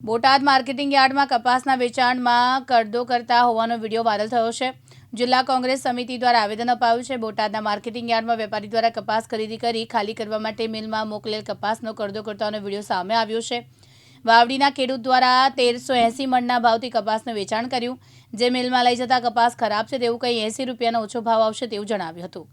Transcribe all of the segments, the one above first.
Botad marketing યાર્ડમાં કપાસના વેચાણમાં કરદો કરતા હોવાનો વીડિયો વાયરલ થયો છે. જિલ્લા કોંગ્રેસ સમિતિ દ્વારા આવેદન અપાયું છે. બોટાદના માર્કેટિંગ યાર્ડમાં વેપારી દ્વારા કપાસ ખરીદી કરી ખાલી કરવા માટે મિલમાં મોકલેલ કપાસનો કરદો કરતાનો વીડિયો સામે આવ્યો છે. વાવડીના ખેડૂત દ્વારા તેરસો એંસી મણના ભાવથી કપાસનું વેચાણ કર્યું. જે મિલમાં લઈ જતા કપાસ ખરાબ છે તેવું કંઈ એંસી રૂપિયાનો ઓછો ભાવ આવશે તેવું જણાવ્યું હતું.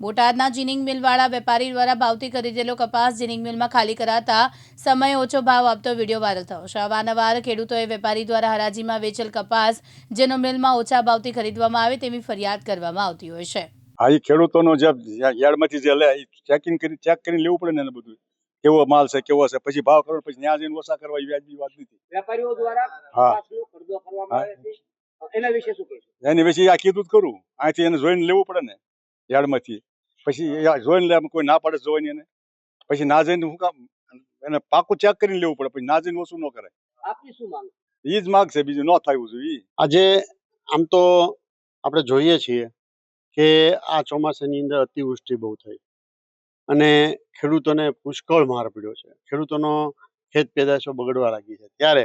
બોટાદના જીનિંગ મિલવાળા વેપારી દ્વારા ભાવથી ખરીદેલો કપાસ જીનિંગ મિલમાં ખાલી કરાતા સમય ઓછો ભાવ આપતો વીડિયો વાયરલ થયો. છે અવારનવાર ખેડૂતોએ વેપારી દ્વારા હરાજીમાં વેચેલ કપાસ જેનો મિલમાં ઓછા ભાવથી ખરીદવામાં આવે તેવી ફરિયાદ કરવામાં આવતી હોય છે. હા એ ખેડૂતોનો જે યાર્ડમાંથી જે લે ચેકિંગ કરી ચેક કરીને લેવું પડે ને એને બધું. કેવો માલ છે કેવો છે પછી ભાવ કરો પછી ત્યાં જઈને ઓછા કરવા વ્યાજબી વાત નથી. વેપારીઓ દ્વારા હા. કપાસનો ખરીદો કરવામાં આવે છે. એના વિશે શું એની વિશે આ કીધું જ કરું. અહીંથી એને જોઈને લેવું પડે ને. યાર્ડમાંથી પછી જોઈને લે કોઈ ના પાડે જોઈને એને. પછી ના જઈને શું કામ? એને પાકું ચેક કરીને લેવું પડે પછી ના જઈને ઓછું ન કરે આપની શું માંગ? એ જ માગ છે બીજું ન થયું જોઈએ આજે આમ તો આપણે જોઈએ છીએ કે આ ચોમાસાની અંદર અતિવૃષ્ટિ બહુ થઈ. અને ખેડૂતોને પુષ્કળ માર પડ્યો છે. ખેડૂતોનો ખેત પેદાશો બગડવા લાગી છે. ત્યારે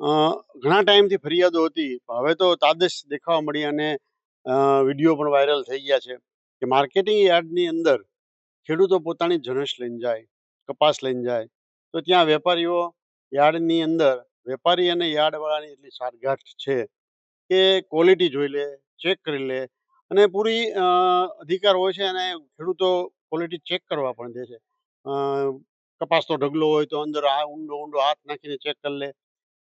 અ, ઘણા ટાઈમથી ફરિયાદો હતી. હવે તો તાદશ દેખાવા મળી અને વીડિયો પણ વાયરલ થઈ ગયા છે કે માર્કેટિંગ યાર્ડની અંદર ખેડૂતો પોતાની જણસ લઈને જાય, કપાસ લઈને જાય. તો ત્યાં વેપારીઓ યાર્ડની અંદર, વેપારી અને યાર્ડવાળાની એટલી સાઠગાંઠ છે કે ક્વોલિટી જોઈ લે ચેક કરી લે અને પૂરી અધિકાર હોય છે અને ખેડૂતો ક્વોલિટી ચેક કરવા પણ દે છે. કપાસનો ઢગલો હોય તો અંદર આ ઊંડો ઊંડો હાથ નાખીને ચેક કરી લે.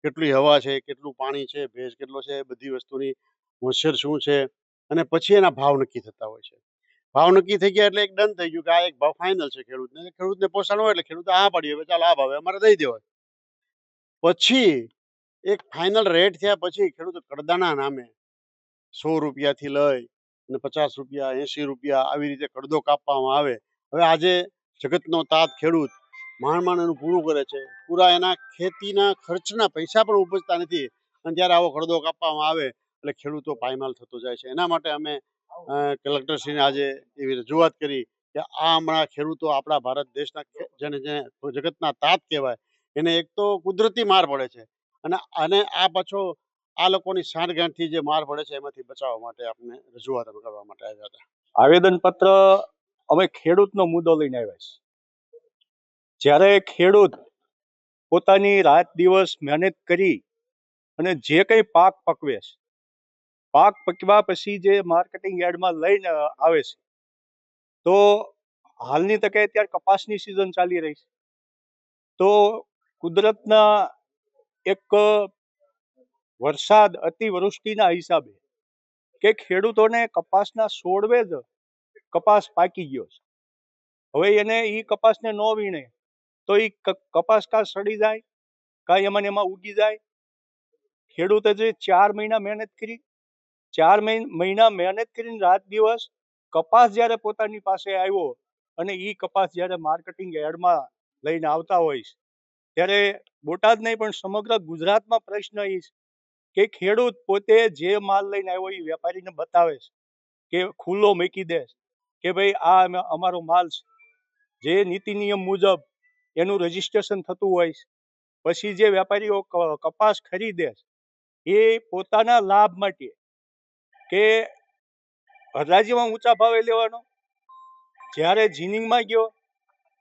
કેટલી હવા છે, કેટલું પાણી છે, ભેજ કેટલો છે, બધી વસ્તુની મોઇશ્ચર શું છે અને પછી એના ભાવ નક્કી થતા હોય છે. ભાવ નક્કી થઈ ગયા એટલે એક ડન થઈ ગયું કે આ એક ભાવ ફાઇનલ છે ખેડૂતને. ખેડૂતને પોષણ હોય એટલે ખેડૂત, આ પાડી હવે, ચાલો આ ભાવે, અમારે દઈ દેવાય. પછી એક ફાઇનલ રેટ થયા પછી ખેડૂતો કડદાના નામે સો રૂપિયાથી લઈ અને પચાસ રૂપિયા, એંશી રૂપિયા આવી રીતે કડદો કાપવામાં આવે. હવે આજે જગતનો તાત ખેડૂત માંડ માંડ એનું પૂરું કરે છે. પૂરા એના ખેતીના ખર્ચના પૈસા પણ ઉપજતા નથી. અને ત્યારે આવો કડદો કાપવામાં આવે. એટલે ખેડૂતો પાયમાલ થતો જાય છે. એના માટે અમે કલેક્ટરશ્રીને આજે એવી રજૂઆત કરી કે આ હમણાં ખેડૂતો આપણા ભારત દેશના જેને જેને જગતના તાત કહેવાય એને એક તો કુદરતી માર પડે છે. અને અને આ પાછો આ લોકોની સાંઠગાંઠથી જે માર પડે છે એમાંથી બચાવવા માટે આપણે રજૂઆત કરવા માટે આવ્યા હતા. આવેદન પત્ર અમે ખેડૂતનો મુદ્દો લઈને આવ્યા છીએ. જ્યારે ખેડૂત પોતાની રાત દિવસ મહેનત કરી અને જે કંઈ પાક પકવે છે પાક પકવા પછી જે માર્કેટિંગ યાર્ડમાં લઈને આવે છે, તો હાલની તકે અત્યારે કપાસની સિઝન ચાલી રહી છે. તો કુદરતના એક વરસાદ અતિવૃષ્ટિના હિસાબે કે ખેડૂતોને કપાસના સોળવે જ કપાસ પાકી ગયો છે. હવે એને એ કપાસને ન વીણે તો એ કપાસ કાં સડી જાય કાં એમાં એમાં ઉગી જાય. ખેડૂતે જે ચાર મહિના મહેનત કરી ચાર મહિન- મહિના મહેનત કરીને રાત દિવસ કપાસ જ્યારે પોતાની પાસે આવ્યો અને એ કપાસ જ્યારે માર્કેટિંગ એડમાં લઈને આવતા છે ત્યારે બોટાદ નહીં પણ સમગ્ર ગુજરાતમાં પ્રશ્ન એ કે ખેડૂત પોતે જે માલ લઈને આવ્યો એ વેપારીને બતાવે છે કે ખુલ્લો મૂકી દે કે ભાઈ આ અમારો માલ છે. જે નીતિ નિયમ મુજબ એનું રજીસ્ટ્રેશન થતું હોય છે પછી જે વેપારીઓ કપાસ ખરીદે એ પોતાના લાભ માટે કે હરાજીમાં ઊંચા ભાવે લેવાનો? જ્યારે જીનિંગમાં ગયો,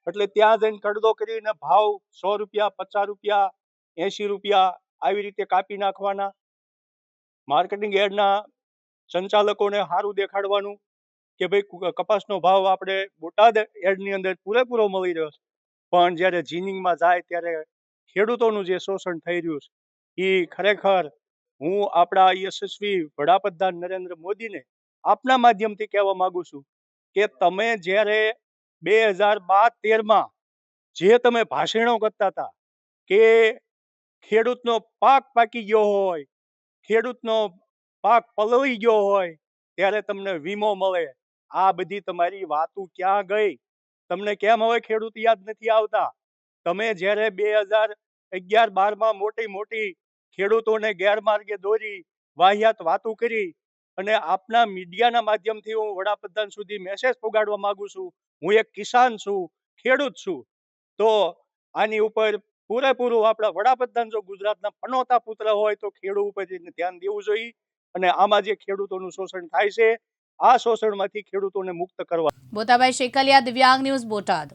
એટલે ત્યાં જઈને કડદો કરીને ભાવ સો રૂપિયા, પચાસ રૂપિયા, એંશી રૂપિયા આવી રીતે કાપી નાખવાના. માર્કેટિંગ એડના સંચાલકોને સારું દેખાડવાનું કે ભાઈ કપાસનો ભાવ આપણે બોટાદ એડની અંદર પૂરેપૂરો મળી રહ્યો છે. પણ જ્યારે જીનિંગમાં જાય ત્યારે ખેડૂતોનું જે શોષણ થઈ રહ્યું છે એ ખરેખર હું આપણા યશસ્વી વડાપ્રધાન નરેન્દ્ર મોદીને આપના માધ્યમથી કહેવા માંગુ છું કે તમે જ્યારે બે હજાર બાર તેરમાં જે તમે ભાષણો કરતા હતા કે ખેડૂતનો પાક પાકી ગયો હોય, ખેડૂતનો પાક પલળી ગયો હોય, ત્યારે તમને વીમો મળે. આ બધી તમારી વાતો ક્યાં ગઈ? તમને કેમ હવે ખેડૂત યાદ નથી આવતા? તમે જ્યારે બે હજાર અગિયાર બારમાં મોટી મોટી ખેડૂતોને ગેરમાર્ગે દોરી, વાહિયાત વાતો કરી અને આપના મીડિયાના માધ્યમથી હું વડાપ્રધાન સુધી મેસેજ પહોંચાડવા માંગુ છું. હું એક કિસાન છું, ખેડૂત છું. તો આની ઉપર પૂરેપૂરું આપણા વડાપ્રધાન જો ગુજરાતના પનોતા પુત્ર હોય તો ખેડૂત ઉપર ધ્યાન દેવું જોઈએ અને આમાં જે ખેડૂતોનું શોષણ થાય છે, આ શોષણમાંથી ખેડૂતોને મુક્ત કરવા. બોતાભાઈ શેકલિયા દિવ્યાંગ ન્યૂઝ બોટાદ.